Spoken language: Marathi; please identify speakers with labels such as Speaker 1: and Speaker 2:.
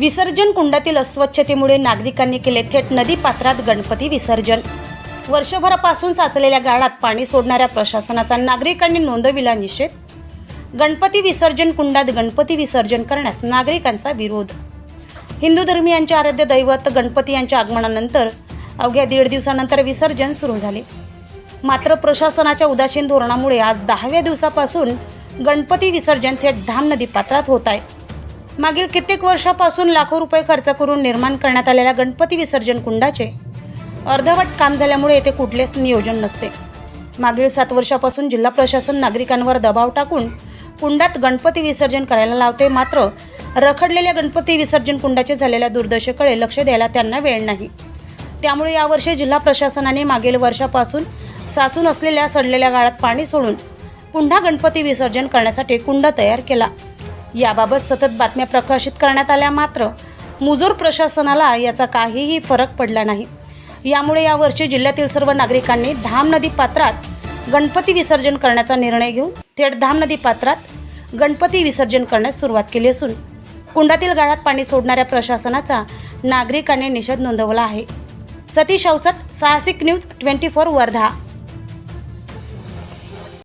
Speaker 1: विसर्जन कुंडातील अस्वच्छतेमुळे नागरिकांनी केले थेट नदीपात्रात गणपती विसर्जन. वर्षभरापासून साचलेल्या गाळात पाणी सोडणाऱ्या प्रशासनाचा नागरिकांनी नोंदविला निषेध. गणपती विसर्जन कुंडात गणपती विसर्जन करण्यास नागरिकांचा विरोध. हिंदू धर्मियांचे आराध्य दैवत गणपती यांच्या आगमनानंतर अवघ्या दीड दिवसानंतर विसर्जन सुरू झाले. मात्र प्रशासनाच्या उदासीन धोरणामुळे आज दहाव्या दिवसापासून गणपती विसर्जन थेट धाम नदी पात्रात होत आहे. मागील कित्येक वर्षापासून लाखो रुपये खर्च करून निर्माण करण्यात आलेल्या गणपती विसर्जन कुंडाचे अर्धवट काम झाल्यामुळे येथे कुठलेच नियोजन नसते. मागील सात वर्षापासून जिल्हा प्रशासन नागरिकांवर दबाव टाकून कुंडात गणपती विसर्जन करायला लावते मात्र रखडलेल्या गणपती विसर्जन कुंडाचे झालेल्या दुर्दशेकडे लक्ष द्यायला त्यांना वेळ नाही. त्यामुळे यावर्षी जिल्हा प्रशासनाने मागील वर्षापासून साचून असलेल्या सडलेल्या गाळात पाणी सोडून पुन्हा गणपती विसर्जन करण्यासाठी कुंड तयार केला. याबाबत सतत बातम्या प्रकाशित करण्यात आल्या मात्र मुजोर प्रशासनाला याचा काहीही फरक पडला नाही. यामुळे यावर्षी जिल्ह्यातील सर्व नागरिकांनी धाम नदी पात्रात गणपती विसर्जन करण्याचा निर्णय घेऊन थेट धाम नदी पात्रात गणपती विसर्जन करण्यास सुरुवात केली असून कुंडातील गाळात पाणी सोडणाऱ्या प्रशासनाचा नागरिकांनी निषेध नोंदवला आहे. सतीश अवचट साहसिक न्यूज ट्वेंटी फोर वर्धा.